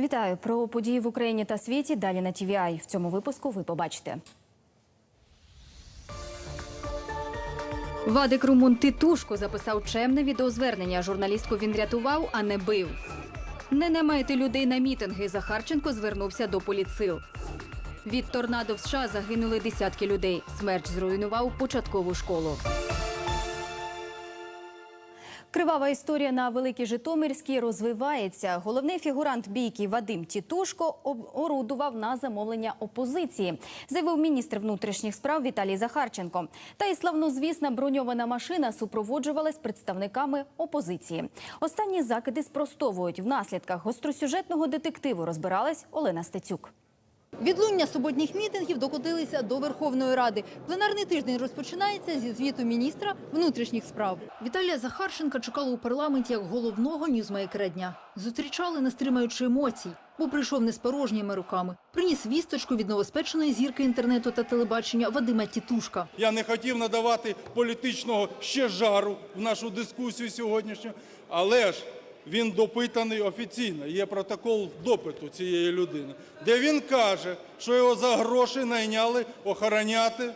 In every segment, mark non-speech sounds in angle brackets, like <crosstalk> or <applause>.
Вітаю про події в Україні та світі. Далі на TVI. В цьому випуску ви побачите. Вадик Румун Титушко записав чемне відеозвернення. Журналістку він рятував, а не бив. Не намайте людей на мітинги. Захарченко звернувся до поліцил. Від торнадо в США загинули десятки людей. Смерч зруйнував початкову школу. Кривава історія на Великій Житомирській розвивається. Головний фігурант бійки Вадим Тітушко орудував на замовлення опозиції, заявив міністр внутрішніх справ Віталій Захарченко. Та й славнозвісна броньована машина супроводжувалась представниками опозиції. Останні закиди спростовують. В наслідках гостросюжетного детективу розбиралась Олена Стецюк. Відлуння суботніх мітингів докотилися до Верховної Ради. Пленарний тиждень розпочинається зі звіту міністра внутрішніх справ. Віталія Захарченка чекали у парламенті як головного ньюзмейкера дня. Зустрічали, не стримаючи емоцій, бо прийшов не з порожніми руками. Приніс вісточку від новоспеченої зірки інтернету та телебачення Вадима Тітушка. Я не хотів надавати політичного ще жару в нашу дискусію сьогоднішню, але ж він допитаний офіційно. Є протокол допиту цієї людини, де він каже, що його за гроші найняли охороняти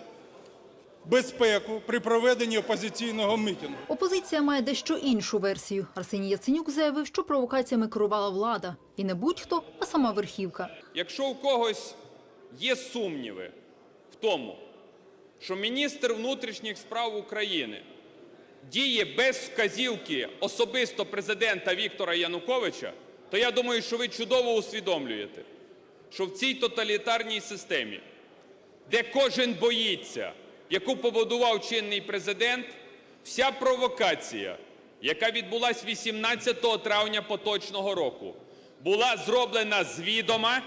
безпеку при проведенні опозиційного мітингу. Опозиція має дещо іншу версію. Арсеній Яценюк заявив, що провокаціями керувала влада. І не будь-хто, а сама верхівка. Якщо у когось є сумніви в тому, що міністр внутрішніх справ України діє без вказівки особисто президента Віктора Януковича, то я думаю, що ви чудово усвідомлюєте, що в цій тоталітарній системі, де кожен боїться, яку побудував чинний президент, вся провокація, яка відбулась 18 травня поточного року, була зроблена звідома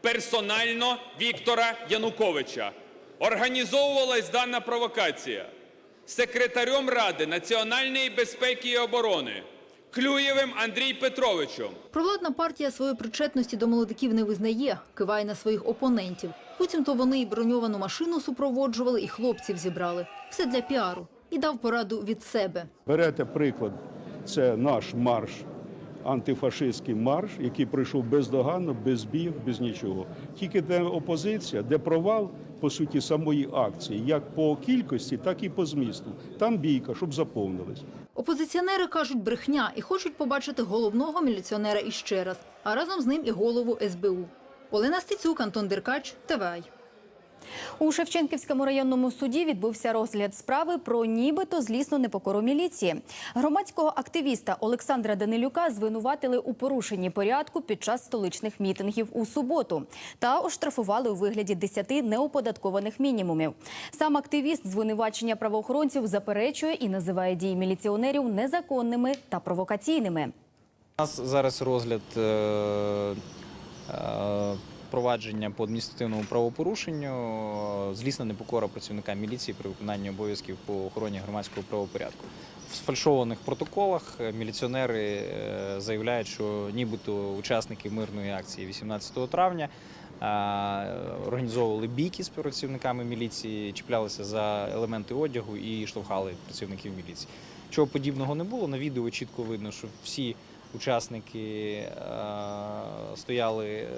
персонально Віктора Януковича. Організовувалась дана провокація секретарем Ради національної безпеки і оборони Клюєвим Андрій Петровичем. Провладна партія своєї причетності до молодиків не визнає, киває на своїх опонентів. Буцімто вони і броньовану машину супроводжували, і хлопців зібрали. Все для піару. І дав пораду від себе. Берете приклад, це наш марш, антифашистський марш, який пройшов бездоганно, без бів, без нічого. Тільки де опозиція, де провал, по суті, самої акції, як по кількості, так і по змісту. Там бійка, щоб заповнились. Опозиціонери кажуть брехня і хочуть побачити головного міліціонера іще раз, а разом з ним і голову СБУ. Олена Стецюк, Антон Деркач, ТВАЙ. У Шевченківському районному суді відбувся розгляд справи про нібито злісну непокору міліції. Громадського активіста Олександра Данилюка звинуватили у порушенні порядку під час столичних мітингів у суботу та оштрафували у вигляді 10 неоподаткованих мінімумів. Сам активіст звинувачення правоохоронців заперечує і називає дії міліціонерів незаконними та провокаційними. У нас зараз розгляд е, е, провадження по адміністративному правопорушенню, злісна непокора працівника міліції при виконанні обов'язків по охороні громадського правопорядку. В сфальшованих протоколах міліціонери е, заявляють, що нібито учасники мирної акції 18 травня організовували бійки з працівниками міліції, чіплялися за елементи одягу і штовхали працівників міліції. Чого подібного не було. На відео чітко видно, що всі учасники е, стояли е,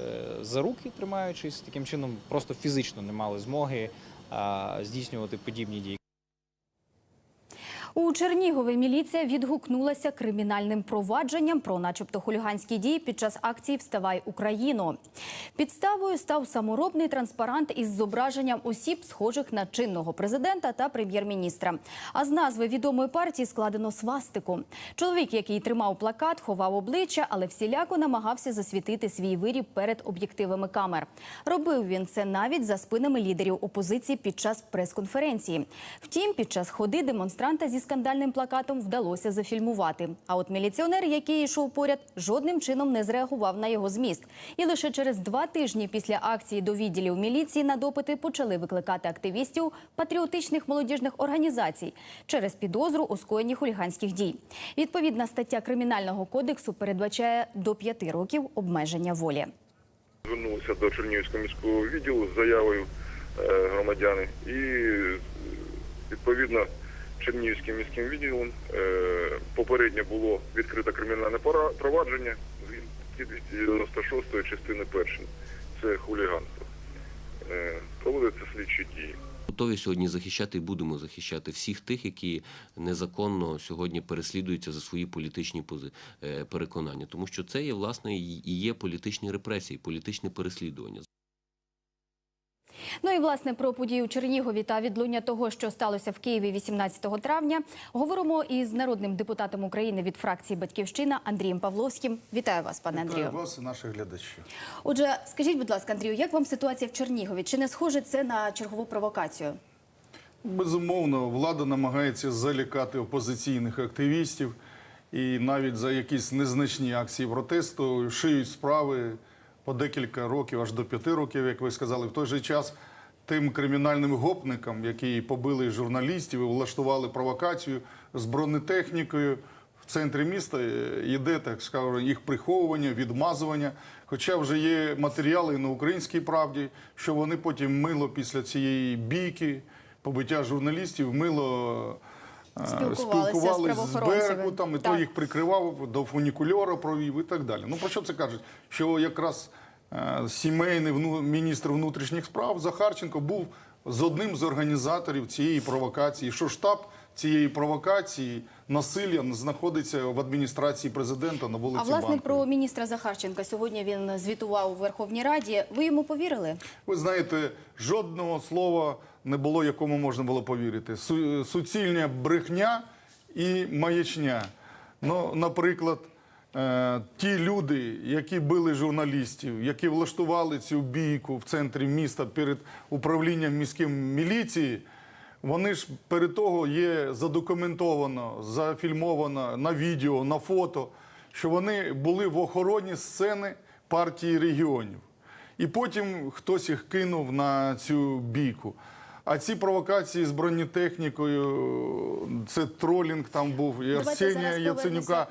за руки, тримаючись таким чином, просто фізично не мали змоги е, здійснювати подібні дії. У Чернігові міліція відгукнулася кримінальним провадженням про, начебто, хуліганські дії під час акції Вставай Україно. Підставою став саморобний транспарант із зображенням осіб, схожих на чинного президента та прем'єр-міністра. А з назви відомої партії складено свастику. Чоловік, який тримав плакат, ховав обличчя, але всіляко намагався засвітити свій виріб перед об'єктивами камер. Робив він це навіть за спинами лідерів опозиції під час прес-конференції. Втім, під час ходи демонстранта зі скандальним плакатом вдалося зафільмувати. А от міліціонер, який йшов поряд, жодним чином не зреагував на його зміст. І лише через два тижні після акції до відділів міліції на допити почали викликати активістів патріотичних молодіжних організацій через підозру у скоєнні хуліганських дій. Відповідна стаття кримінального кодексу передбачає до п'яти років обмеження волі. Звернулися до Чернігівського міського відділу з заявою е, громадяни і відповідно Чернігівським міським відділом е, попередньо було відкрито кримінальне провадження статті 296 частини першої. Це хуліганство. Е, Проводяться слідчі дії. Готові сьогодні захищати і будемо захищати всіх тих, які незаконно сьогодні переслідуються за свої політичні е, переконання, тому що це є власне і є політичні репресії, політичне переслідування. Ну і власне про подію у Чернігові та відлуння того, що сталося в Києві 18 травня, говоримо із народним депутатом України від фракції Батьківщина Андрієм Павловським. Вітаю вас, пане Андрію. Вітаю вас і наших глядачів. Отже, скажіть, будь ласка, Андрію, як вам ситуація в Чернігові? Чи не схоже це на чергову провокацію? Безумовно, влада намагається залякати опозиційних активістів і навіть за якісь незначні акції протесту шиють справи по декілька років, аж до п'яти років, як ви сказали. В той же час тим кримінальним гопникам, які побили журналістів і влаштували провокацію з бронетехнікою. В центрі міста е, йде, так скажемо, їх приховування, відмазування. Хоча вже є матеріали на українській правді, що вони потім мило після цієї бійки, побиття журналістів, мило Спілкувалися з. Беркутом, і Так. то їх прикривав, до фунікульора провів і так далі. Ну про що це кажуть? Що якраз е, сімейний міністр внутрішніх справ Захарченко був з одним з організаторів цієї провокації, що штаб цієї провокації насилля знаходиться в адміністрації президента на вулиці А власне Банковій. про міністра Захарченка сьогодні він звітував у Верховній Раді. Ви йому повірили? Ви знаєте, жодного слова не було, якому можна було повірити. Су- суцільня брехня і маячня. Ну, наприклад, е, ті люди, які били журналістів, які влаштували цю бійку в центрі міста перед управлінням міським міліції. Вони ж перед того є задокументовано, зафільмовано на відео, на фото, що вони були в охороні сцени партії регіонів. І потім хтось їх кинув на цю бійку. А ці провокації з бронетехнікою, це тролінг там був, і Арсенія Яценюка,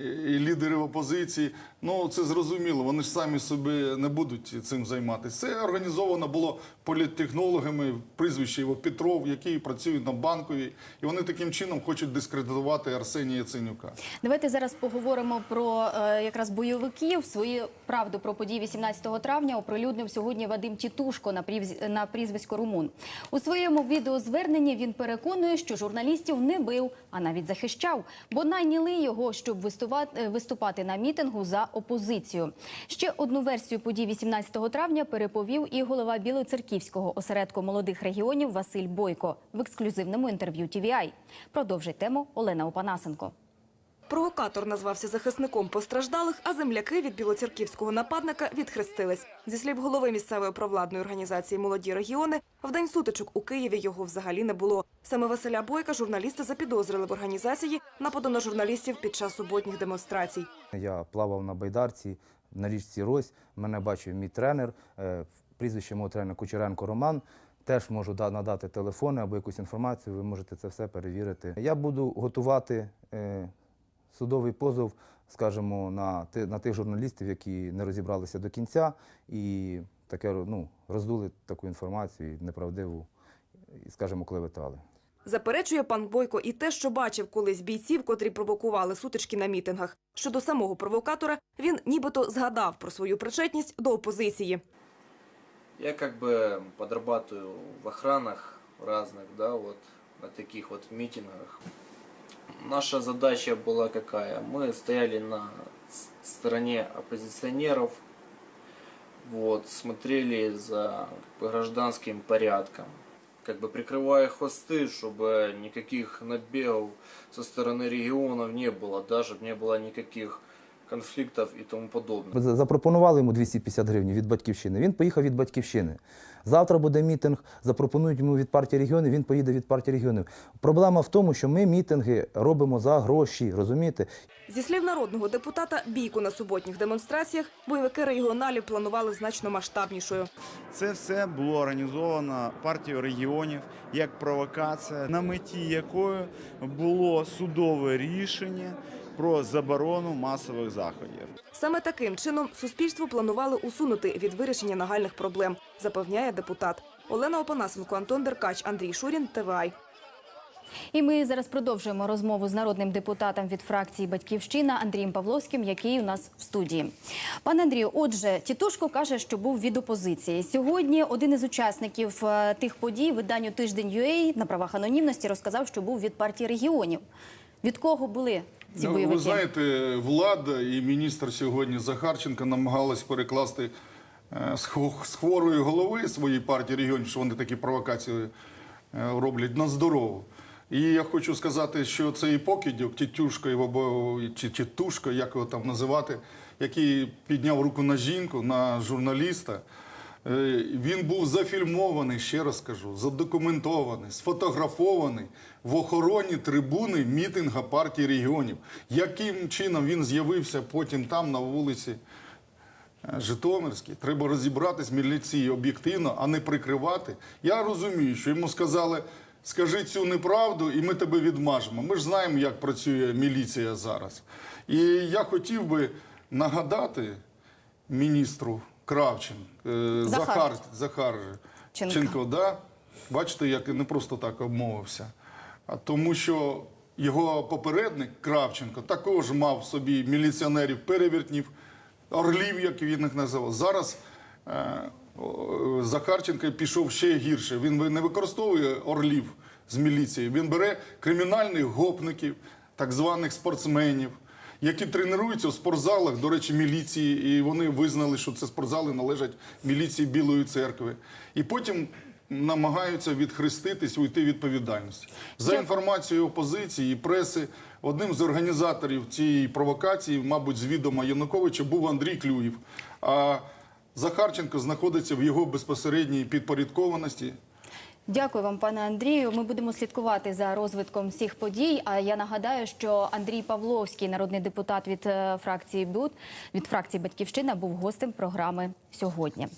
і лідерів опозиції. Ну це зрозуміло. Вони ж самі собі не будуть цим займатися. Це організовано було політтехнологами, прізвище його Петров, які працюють на банковій, і вони таким чином хочуть дискредитувати Арсенія Яценюка. Давайте зараз поговоримо про е, якраз бойовиків. Свою правду про події 18 травня оприлюднив сьогодні Вадим Тітушко на, прівз- на прізвисько Румун. У своєму відеозверненні він переконує, що журналістів не бив, а навіть захищав, бо найняли його, щоб виступати, виступати на мітингу за опозицію. Ще одну версію подій 18 травня переповів і голова Білоцерківського осередку молодих регіонів Василь Бойко в ексклюзивному інтерв'ю TVI. Продовжить тему Олена Опанасенко. Провокатор назвався захисником постраждалих, а земляки від білоцерківського нападника відхрестились. Зі слів голови місцевої провладної організації «Молоді регіони», в день сутичок у Києві його взагалі не було. Саме Василя Бойка журналісти запідозрили в організації нападу на журналістів під час суботніх демонстрацій. Я плавав на байдарці на річці Рось. Мене бачив мій тренер, е, прізвище мого тренера Кучеренко Роман. Теж можу надати телефони або якусь інформацію. Ви можете це все перевірити. Я буду готувати е, судовий позов, скажімо, на, на тих журналістів, які не розібралися до кінця і таке ну, роздули таку інформацію неправдиву, і, скажімо, клеветали. Заперечує пан Бойко і те, що бачив колись бійців, котрі провокували сутички на мітингах. Щодо самого провокатора, він нібито згадав про свою причетність до опозиції. Я как бы подрабатываю в охранах разных, да, вот на таких вот митингах. Наша задача была какая? Мы стояли на с- стороне оппозиционеров, вот, смотрели за как бы, гражданским порядком, как бы прикрывая хвосты, чтобы никаких набегов со стороны регионов не было, даже не было никаких конфликтов и тому подобное. За- Запропонували йому 250 гривень від батьківщини. Він поїхав від батьківщини. Завтра буде мітинг, запропонують йому від партії регіонів, він поїде від партії регіонів. Проблема в тому, що ми мітинги робимо за гроші, розумієте? Зі слів народного депутата, бійку на суботніх демонстраціях бойовики регіоналів планували значно масштабнішою. Це все було організовано партією регіонів як провокація, на меті якої було судове рішення про заборону масових заходів. Саме таким чином суспільство планували усунути від вирішення нагальних проблем, запевняє депутат. Олена Опанасенко, Антон Деркач, Андрій Шурін, ТВАЙ. І ми зараз продовжуємо розмову з народним депутатом від фракції Батьківщина Андрієм Павловським, який у нас в студії. Пане Андрію, отже, Тітушко каже, що був від опозиції. Сьогодні один із учасників е, тих подій виданню тиждень UA на правах анонімності розказав, що був від партії регіонів. Від кого були ці Ну, бойовики? ви знаєте, влада і міністр сьогодні Захарченко намагалась перекласти е, з хворої голови своєї партії регіонів, що вони такі провокації е, роблять на здорову. І я хочу сказати, що цей покидьок, тітюшка або чи тітушка, як його там називати, який підняв руку на жінку, на журналіста. Е, Він був зафільмований, ще раз кажу, задокументований, сфотографований в охороні трибуни мітинга партії регіонів. Яким чином він з'явився потім там на вулиці е, Житомирській? Треба розібратись міліції об'єктивно, а не прикривати. Я розумію, що йому сказали. Скажи цю неправду, і ми тебе відмажемо. Ми ж знаємо, як працює міліція зараз. І я хотів би нагадати міністру Кравченко, Захар. Захар, Захар Ченко. Ченко, да? бачите, як не просто так обмовився, а тому що його попередник Кравченко також мав собі міліціонерів перевертнів, орлів, як він їх називав. Зараз е, Захарченко пішов ще гірше. Він не використовує орлів з міліції, він бере кримінальних гопників, так званих спортсменів які тренуються в спортзалах, до речі, міліції, і вони визнали, що це спортзали належать міліції Білої церкви. І потім намагаються відхреститись, уйти від відповідальності. За інформацією опозиції і преси, одним з організаторів цієї провокації, мабуть, з відома Януковича, був Андрій Клюєв. А Захарченко знаходиться в його безпосередній підпорядкованості. Дякую вам, пане Андрію. Ми будемо слідкувати за розвитком всіх подій. А я нагадаю, що Андрій Павловський, народний депутат від е, фракції БУД, від фракції Батьківщина, був гостем програми сьогодні.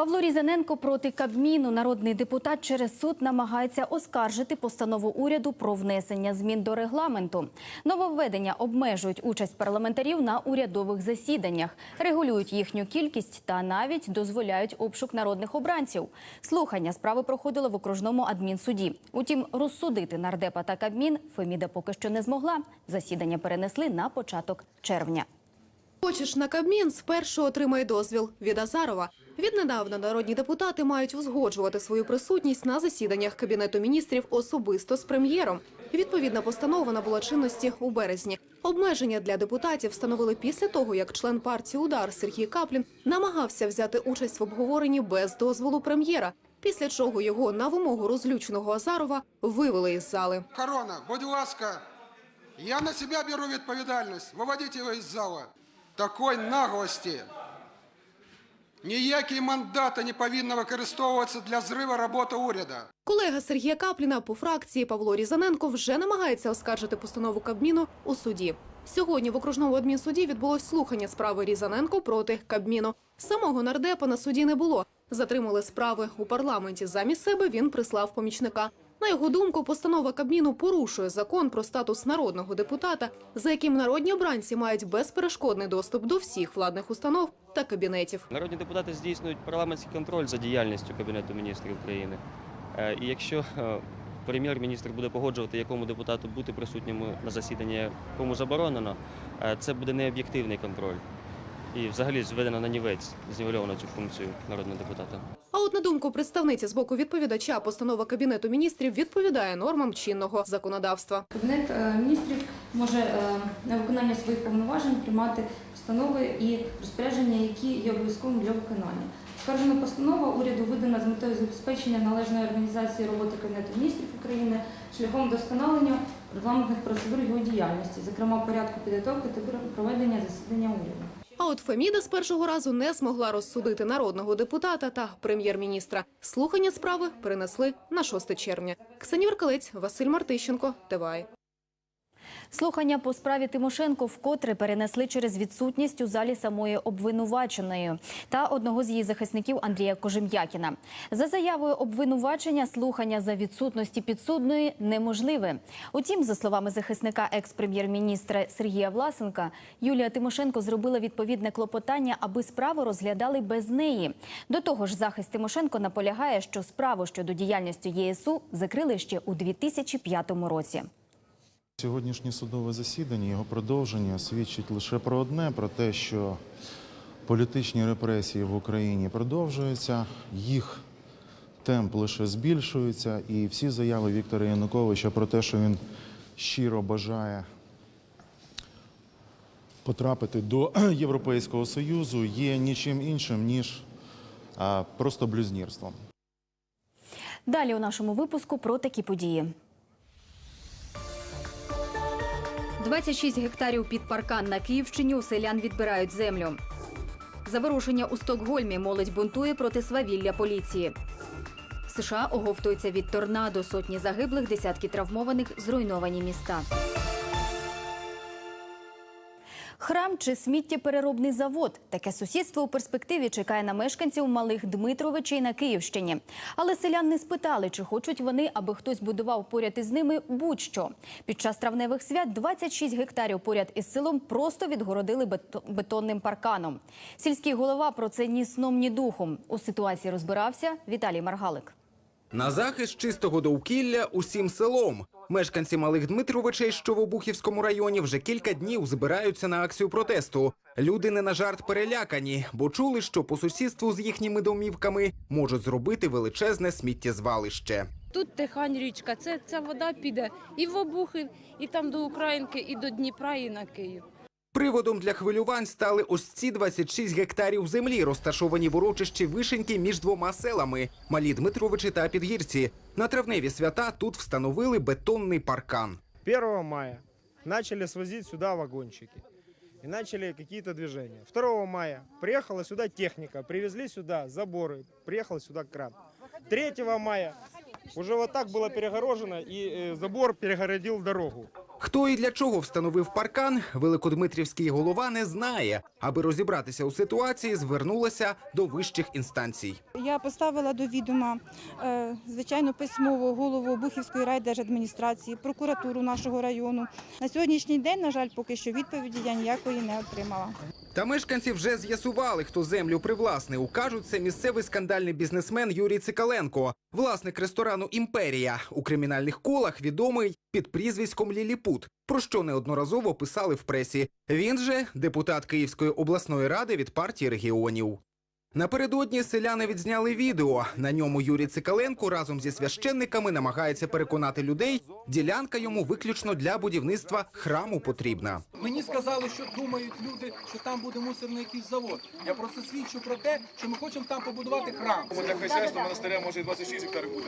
Павло Різаненко проти Кабміну. Народний депутат через суд намагається оскаржити постанову уряду про внесення змін до регламенту. Нововведення обмежують участь парламентарів на урядових засіданнях, регулюють їхню кількість та навіть дозволяють обшук народних обранців. Слухання справи проходили в окружному адмінсуді. Утім, розсудити нардепа та Кабмін Феміда поки що не змогла. Засідання перенесли на початок червня. Хочеш на Кабмін, спершу отримай дозвіл від Азарова. Віднедавна народні депутати мають узгоджувати свою присутність на засіданнях Кабінету міністрів особисто з прем'єром. Відповідна постанова набула чинності у березні. Обмеження для депутатів встановили після того, як член партії «Удар» Сергій Каплін намагався взяти участь в обговоренні без дозволу прем'єра, після чого його на вимогу розлюченого Азарова вивели із зали. Корона, будь ласка, я на себя беру відповідальність. Виводіть його із зала. Такої наглості. Ніякі мандати не повинні використовуватися для зриву роботи уряду. Колега Сергія Капліна по фракції Павло Різаненко вже намагається оскаржити постанову Кабміну у суді. Сьогодні в окружному адмінсуді відбулось слухання справи Різаненко проти Кабміну. Самого нардепа на суді не було. Затримали справи у парламенті. Замість себе він прислав помічника. На його думку, постанова Кабміну порушує закон про статус народного депутата, за яким народні обранці мають безперешкодний доступ до всіх владних установ та кабінетів. Народні депутати здійснюють парламентський контроль за діяльністю Кабінету міністрів України. Е, І якщо е, прем'єр-міністр буде погоджувати, якому депутату бути присутнім на засіданні, кому заборонено, е, це буде необ'єктивний контроль. І взагалі зведено на нівець, знівельовано цю функцію народного депутата. От на думку представниці з боку відповідача, постанова Кабінету міністрів відповідає нормам чинного законодавства. Кабінет е, міністрів може е, на виконання своїх повноважень приймати постанови і розпорядження, які є обов'язковим для виконання. Скаржена постанова уряду видана з метою забезпечення належної організації роботи Кабінету міністрів України шляхом вдосконалення регламентних процедур його діяльності, зокрема порядку підготовки та проведення засідання уряду. А от Феміда з першого разу не змогла розсудити народного депутата та прем'єр-міністра. Слухання справи перенесли на 6 червня. Ксенія Веркалець, Василь Мартищенко, ТВАЙ. Слухання по справі Тимошенко вкотре перенесли через відсутність у залі самої обвинуваченої та одного з її захисників Андрія Кожем'якіна. За заявою обвинувачення, слухання за відсутності підсудної неможливе. Утім, за словами захисника екс-прем'єр-міністра Сергія Власенка, Юлія Тимошенко зробила відповідне клопотання, аби справу розглядали без неї. До того ж, захист Тимошенко наполягає, що справу щодо діяльності ЄСУ закрили ще у 2005 році. Сьогоднішнє судове засідання, його продовження свідчить лише про одне: про те, що політичні репресії в Україні продовжуються, їх темп лише збільшується, і всі заяви Віктора Януковича про те, що він щиро бажає потрапити до <clears throat> Європейського Союзу, є нічим іншим, ніж просто блюзнірством. Далі у нашому випуску про такі події. 26 гектарів під паркан на Київщині у селян відбирають землю. Заворушення у Стокгольмі молодь бунтує проти свавілля поліції. США оговтуються від торнадо, сотні загиблих, десятки травмованих, зруйновані міста. Храм чи сміттєпереробний завод. Таке сусідство у перспективі чекає на мешканців малих Дмитровичей на Київщині. Але селян не спитали, чи хочуть вони, аби хтось будував поряд із ними будь-що. Під час травневих свят 26 гектарів поряд із селом просто відгородили бетонним парканом. Сільський голова про це ні сном, ні духом. У ситуації розбирався Віталій Маргалик. На захист чистого довкілля усім селом. Мешканці малих Дмитровичей, що в Обухівському районі, вже кілька днів збираються на акцію протесту. Люди не на жарт перелякані, бо чули, що по сусідству з їхніми домівками можуть зробити величезне сміттєзвалище. Тут Тихань річка, це ця вода піде і в Обухів, і там до Українки, і до Дніпра, і на Київ. Приводом для хвилювань стали ось ці 26 гектарів землі, розташовані в урочищі Вишеньки між двома селами – Малі Дмитровичі та Підгірці. На травневі свята тут встановили бетонний паркан. 1 мая начали свозить сюда вагончики. И начали какие-то движения. 2 мая приехала сюда техника, привезли сюда заборы, приехал сюда кран. 3 мая уже вот так было перегорожено, и э, забор перегородил дорогу. Хто і для чого встановив паркан, великодмитрівський голова не знає. Аби розібратися у ситуації, звернулася до вищих інстанцій. Я поставила до відома, е, звичайно, письмово голову Бухівської райдержадміністрації, прокуратуру нашого району. На сьогоднішній день, на жаль, поки що відповіді я ніякої не отримала. Та мешканці вже з'ясували, хто землю привласнив. Кажуть, це місцевий скандальний бізнесмен Юрій Цикаленко, власник ресторану Імперія у кримінальних колах відомий під прізвиськом Ліліпут, про що неодноразово писали в пресі. Він же депутат Київської обласної ради від партії регіонів. Напередодні селяни відзняли відео. На ньому Юрій Цикаленко разом зі священниками намагається переконати людей, ділянка йому виключно для будівництва храму потрібна. Мені сказали, що думають люди, що там буде мусорний якийсь завод. Я просто свідчу про те, що ми хочемо там побудувати храм. Для хазяйства монастиря може і 26 гектарів буде.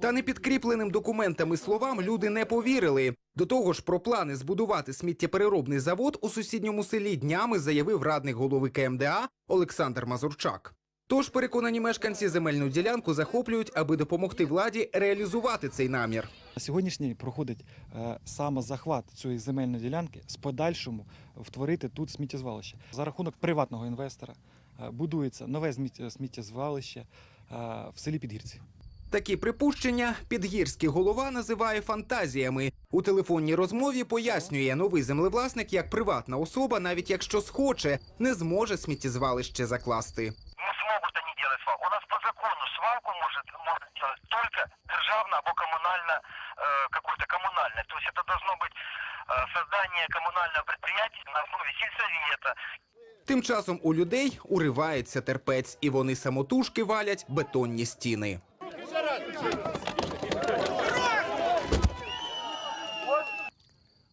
Та непідкріпленим документами словам люди не повірили. До того ж, про плани збудувати сміттєпереробний завод у сусідньому селі днями заявив радник голови КМДА Олександр Мазурчак. Тож переконані мешканці земельну ділянку захоплюють, аби допомогти владі реалізувати цей намір. На Сьогоднішній проходить е, саме захват цієї земельної ділянки з подальшому втворити тут сміттєзвалище. За рахунок приватного інвестора е, будується нове сміттєзвалище е, в селі Підгірці. Такі припущення підгірський голова називає фантазіями. У телефонній розмові пояснює, новий землевласник як приватна особа, навіть якщо схоче, не зможе сміттєзвалище закласти. не смогут они делать свалку. У нас по закону свалку может, может делать только державно або коммунально, э, какое-то коммунальное. То есть это должно быть э, создание коммунального предприятия на основе сельсовета. Тим часом у людей уривається терпець, і вони самотужки валять бетонні стіни.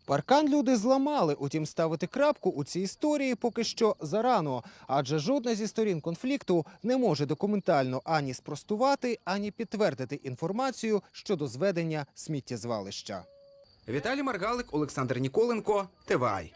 Паркан люди зламали, утім ставити крапку у цій історії поки що зарано, адже жодна зі сторін конфлікту не може документально ані спростувати, ані підтвердити інформацію щодо зведення сміттєзвалища. Віталій Маргалик, Олександр Ніколенко, ТВАЙ.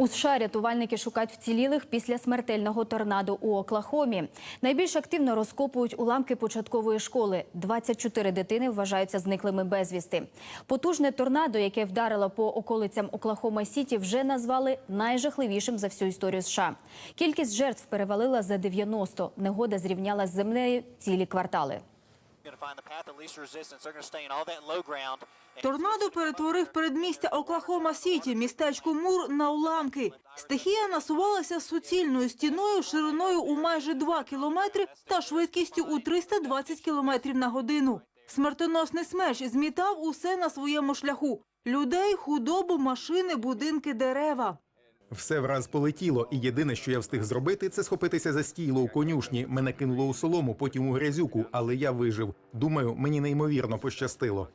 У США рятувальники шукають вцілілих після смертельного торнадо у Оклахомі. Найбільш активно розкопують уламки початкової школи. 24 дитини вважаються зниклими безвісти. Потужне торнадо, яке вдарило по околицям Оклахома Сіті, вже назвали найжахливішим за всю історію США. Кількість жертв перевалила за 90. Негода зрівняла з землею цілі квартали. Торнадо перетворив передмістя Оклахома Сіті, містечко Мур, на уламки. Стихія насувалася суцільною стіною шириною у майже 2 кілометри та швидкістю у 320 кілометрів на годину. Смертоносний смерч змітав усе на своєму шляху. Людей, худобу, машини, будинки, дерева. Все враз полетіло, і єдине, що я встиг зробити, це схопитися за стійло у конюшні. Мене кинуло у солому, потім у грязюку, але я вижив. Думаю, мені неймовірно пощастило.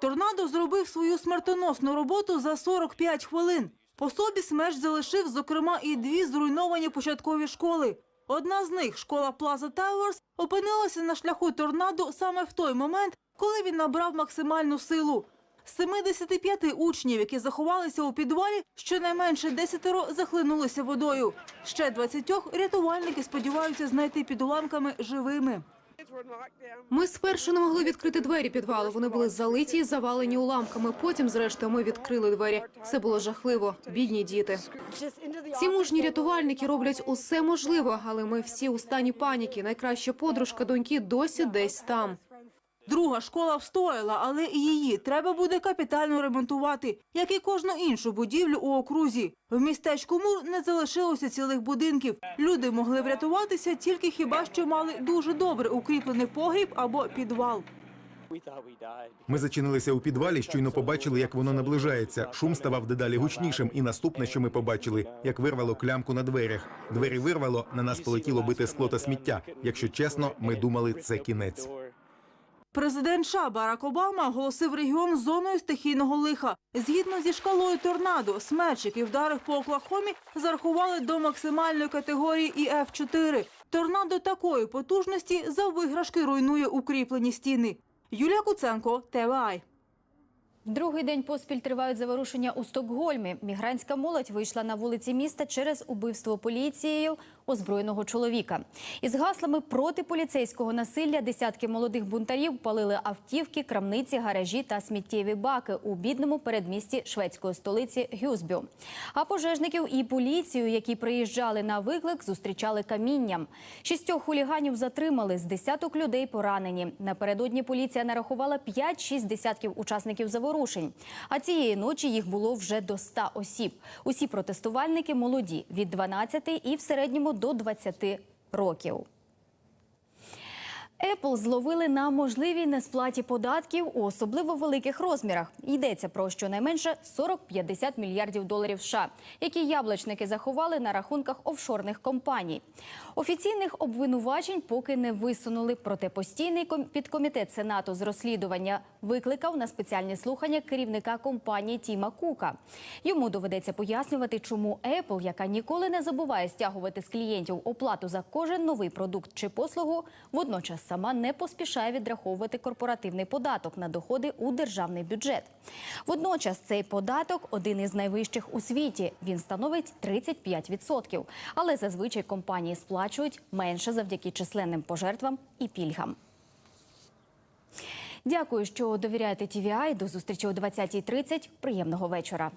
Торнадо зробив свою смертоносну роботу за 45 хвилин. По собі смерч залишив, зокрема, і дві зруйновані початкові школи. Одна з них, школа Плаза Тауерс, опинилася на шляху торнадо саме в той момент, коли він набрав максимальну силу. З 75 учнів, які заховалися у підвалі, щонайменше десятеро захлинулися водою. Ще 20 рятувальники сподіваються знайти під уламками живими. Ми спершу не могли відкрити двері підвалу. Вони були залиті і завалені уламками. Потім, зрештою, ми відкрили двері. Це було жахливо. Бідні діти. Ці мужні рятувальники роблять усе можливе, але ми всі у стані паніки. Найкраща подружка доньки досі десь там. Друга школа встояла, але і її треба буде капітально ремонтувати, як і кожну іншу будівлю у окрузі. В містечку Мур не залишилося цілих будинків. Люди могли врятуватися тільки хіба що мали дуже добре укріплений погріб або підвал. Ми зачинилися у підвалі, щойно побачили, як воно наближається. Шум ставав дедалі гучнішим, і наступне, що ми побачили, як вирвало клямку на дверях. Двері вирвало, на нас полетіло бите скло та сміття. Якщо чесно, ми думали, це кінець. Президент США Барак Обама оголосив регіон зоною стихійного лиха. Згідно зі шкалою торнадо, смерч, який вдарив по Оклахомі, зарахували до максимальної категорії іф 4 Торнадо такої потужності за виграшки руйнує укріплені стіни. Юлія Куценко, ТВАЙ. Другий день поспіль тривають заворушення у Стокгольмі. Мігрантська молодь вийшла на вулиці міста через убивство поліцією озброєного чоловіка. Із гаслами проти поліцейського насилля десятки молодих бунтарів палили автівки, крамниці, гаражі та сміттєві баки у бідному передмісті шведської столиці Гюзбю. А пожежників і поліцію, які приїжджали на виклик, зустрічали камінням. Шістьох хуліганів затримали, з десяток людей поранені. Напередодні поліція нарахувала 5-6 десятків учасників заворушень. А цієї ночі їх було вже до 100 осіб. Усі протестувальники молоді від 12 і в середньому до 20 років. Apple зловили на можливій несплаті податків у особливо великих розмірах. Йдеться про щонайменше 40-50 мільярдів доларів США, які яблучники заховали на рахунках офшорних компаній. Офіційних обвинувачень поки не висунули. Проте постійний ком- підкомітет Сенату з розслідування викликав на спеціальні слухання керівника компанії Тіма Кука. Йому доведеться пояснювати, чому Apple, яка ніколи не забуває стягувати з клієнтів оплату за кожен новий продукт чи послугу, водночас сама не поспішає відраховувати корпоративний податок на доходи у державний бюджет. Водночас цей податок один із найвищих у світі. Він становить 35%. Але зазвичай компанії сплачують менше завдяки численним пожертвам і пільгам. Дякую, що довіряєте TVI. До зустрічі о 20.30. Приємного вечора.